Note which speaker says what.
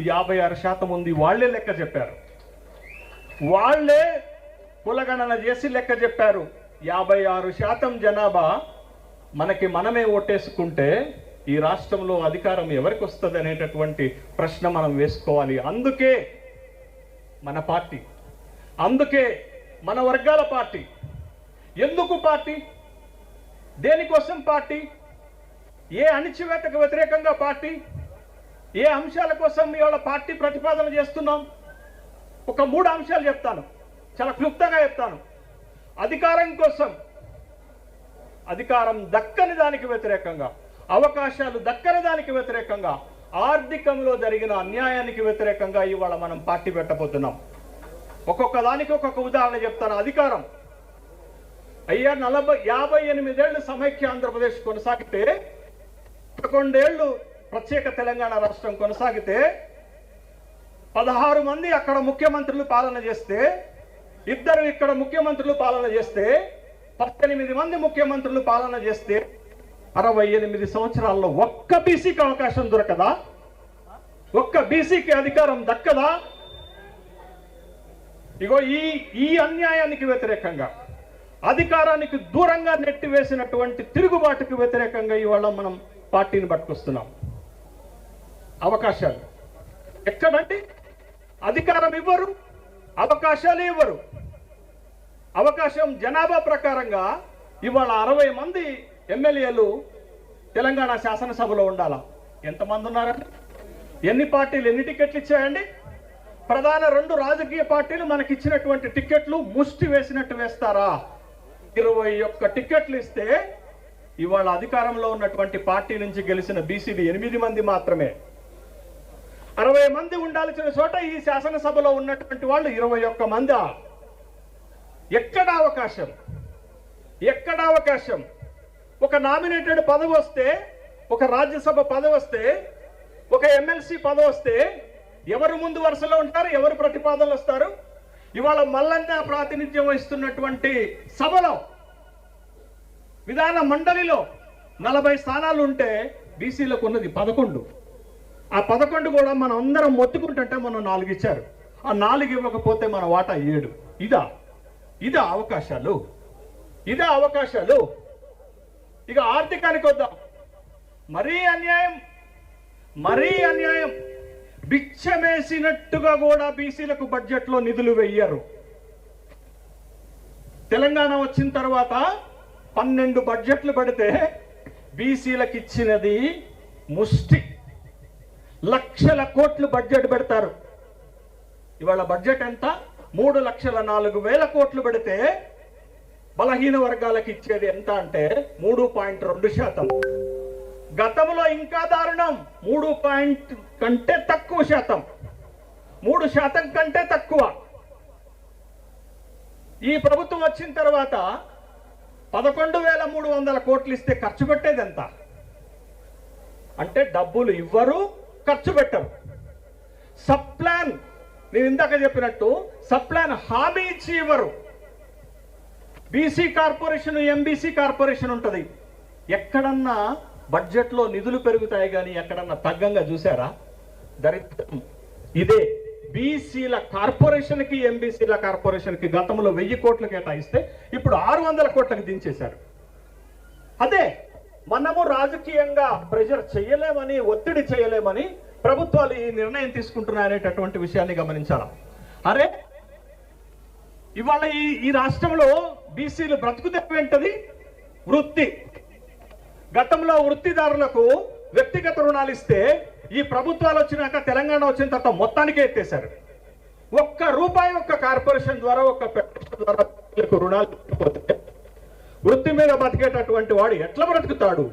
Speaker 1: యాభై ఆరు శాతం ఉంది. వాళ్ళే లెక్క చెప్పారు. వాళ్ళే కులగణన చేసి లెక్క చెప్పారు. యాభై ఆరు శాతం జనాభా మనకి మనమే ఓటేసుకుంటే ఈ రాష్ట్రంలో అధికారం ఎవరికి వస్తుంది అనేటటువంటి ప్రశ్న మనం వేసుకోవాలి. అందుకే మన పార్టీ అందుకే మన వర్గాల పార్టీ. ఎందుకు పార్టీ? దేనికోసం పార్టీ? ఏ అణిచివేతకు వ్యతిరేకంగా పార్టీ? ఏ అంశాల కోసం ఇవాళ పార్టీ ప్రతిపాదన చేస్తున్నాం? ఒక మూడు అంశాలు చెప్తాను. చాలా క్లుప్తంగా చెప్తాను. అధికారం కోసం అధికారం దక్కని దానికి వ్యతిరేకంగా అవకాశాలు దక్కని దానికి వ్యతిరేకంగా ఆర్థికంలో జరిగిన అన్యాయానికి వ్యతిరేకంగా ఇవాళ మనం పార్టీ పెట్టబోతున్నాం. ఒక్కొక్క దానికి ఒక్కొక్క ఉదాహరణ చెప్తాను. అధికారం. అయ్యా నలభై యాభై ఎనిమిదేళ్ళు సమైక్య ఆంధ్రప్రదేశ్ కొనసాగితే పదకొండేళ్ళు ప్రత్యేక తెలంగాణ రాష్ట్రం కొనసాగితే పదహారు మంది అక్కడ ముఖ్యమంత్రులు పాలన చేస్తే ఇద్దరు ఇక్కడ ముఖ్యమంత్రులు పాలన చేస్తే పద్దెనిమిది మంది ముఖ్యమంత్రులు పాలన చేస్తే అరవై ఎనిమిది సంవత్సరాల్లో ఒక్క బీసీకి అవకాశం దొరకదా? ఒక్క బీసీకి అధికారం దక్కదా? ఇగో ఈ ఈ అన్యాయానికి వ్యతిరేకంగా అధికారానికి దూరంగా నెట్టివేసినటువంటి తిరుగుబాటుకు వ్యతిరేకంగా ఇవాళ మనం పార్టీని పట్టుకొస్తున్నాం. అవకాశాలు. ఎక్కడండి? అధికారం ఇవ్వరు అవకాశాలు ఇవ్వరు. అవకాశం జనాభా ప్రకారంగా ఇవాళ అరవై మంది ఎమ్మెల్యేలు తెలంగాణ శాసనసభలో ఉండాలా? ఎంతమంది ఉన్నారండి? ఎన్ని పార్టీలు ఎన్ని టికెట్లు ఇచ్చాయండి? ప్రధాన రెండు రాజకీయ పార్టీలు మనకి ఇచ్చినటువంటి టికెట్లు ముష్టి వేసినట్టు వేస్తారా? ఇరవై ఒక్క టికెట్లు ఇస్తే ఇవాళ అధికారంలో ఉన్నటువంటి పార్టీ నుంచి గెలిచిన బీసీలు ఎనిమిది మంది మాత్రమే. అరవై మంది ఉండాల్సిన చోట ఈ శాసనసభలో ఉన్నటువంటి వాళ్ళు ఇరవై ఒక్క మంది? ఎక్కడ అవకాశం? ఎక్కడ అవకాశం? ఒక నామినేటెడ్ పదవి వస్తే ఒక రాజ్యసభ పదవి వస్తే ఒక ఎమ్మెల్సీ పదవి వస్తే ఎవరు ముందు వరుసలో ఉంటారు ఎవరు ప్రతిపాదనలు వస్తారు? ఇవాళ మల్లన్న ప్రాతినిధ్యం వహిస్తున్నటువంటి సభలో విధాన మండలిలో నలభై స్థానాలు ఉంటే బీసీలకు ఉన్నది పదకొండు. ఆ పదకొండు కూడా మనం అందరం మొత్తుకుంటుంటే మనం నాలుగు ఇచ్చారు. ఆ నాలుగు ఇవ్వకపోతే మన వాటా ఏడు. ఇదా? ఇదా అవకాశాలు? ఇదా అవకాశాలు? ఇక ఆర్థికానికి వద్దాం. మరీ అన్యాయం. మరీ అన్యాయం. బిచ్చమేసినట్టుగా కూడా బీసీలకు బడ్జెట్లో నిధులు వెయ్యరు. తెలంగాణ వచ్చిన తర్వాత పన్నెండు బడ్జెట్లు పెడితే బీసీలకు ఇచ్చినది ముష్టి. లక్షల కోట్లు బడ్జెట్ పెడతారు. ఇవాళ బడ్జెట్ ఎంత? మూడు లక్షల నాలుగు వేల కోట్లు పెడితే బలహీన వర్గాలకు ఇచ్చేది ఎంత అంటే మూడు పాయింట్ రెండు శాతం. గతంలో ఇంకా దారుణం. మూడు పాయింట్ కంటే తక్కువ శాతం. మూడు శాతం కంటే తక్కువ. ఈ ప్రభుత్వం వచ్చిన తర్వాత పదకొండు వేల మూడు వందల కోట్లు ఇస్తే ఖర్చు పెట్టేది ఎంత? అంటే డబ్బులు ఇవ్వరు ఖర్చు పెట్టరు సప్లాన్ నేను ఇందాక చెప్పినట్టు సప్లాన్ హామీ ఇచ్చి ఇవ్వరు. బీసీ కార్పొరేషన్ ఎంబీసీ కార్పొరేషన్ ఉంటుంది. ఎక్కడన్నా బడ్జెట్లో నిధులు పెరుగుతాయి కానీ ఎక్కడన్నా తగ్గంగా చూసారా? దరిద్రం. ఇదే బీసీల కార్పొరేషన్కి ఎంబీసీల కార్పొరేషన్కి గతంలో వెయ్యి కోట్లు కేటాయిస్తే ఇప్పుడు ఆరు వందల కోట్లకు దించేశారు. అదే మనము రాజకీయంగా ప్రెషర్ చేయలేమని ఒత్తిడి చేయలేమని ప్రభుత్వాలు ఈ నిర్ణయం తీసుకుంటున్నాయనేటటువంటి విషయాన్ని గమనించాలి? అరే ఇవాళ ఈ ఈ రాష్ట్రంలో బీసీలు బ్రతుకుతేంటది వృత్తి. గతంలో వృత్తిదారులకు వ్యక్తిగత రుణాలు ఇస్తే ఈ ప్రభుత్వాలు వచ్చినాక తెలంగాణ వచ్చిన తర్వాత మొత్తానికే ఎత్తేశారు. ఒక్క రూపాయి ఒక్క కార్పొరేషన్ ద్వారా ఒక్క ద్వారా రుణాలు ఇవ్వకపోతే బతికేటటువంటి వాడు ఎట్లా బ్రతుకుతాడు?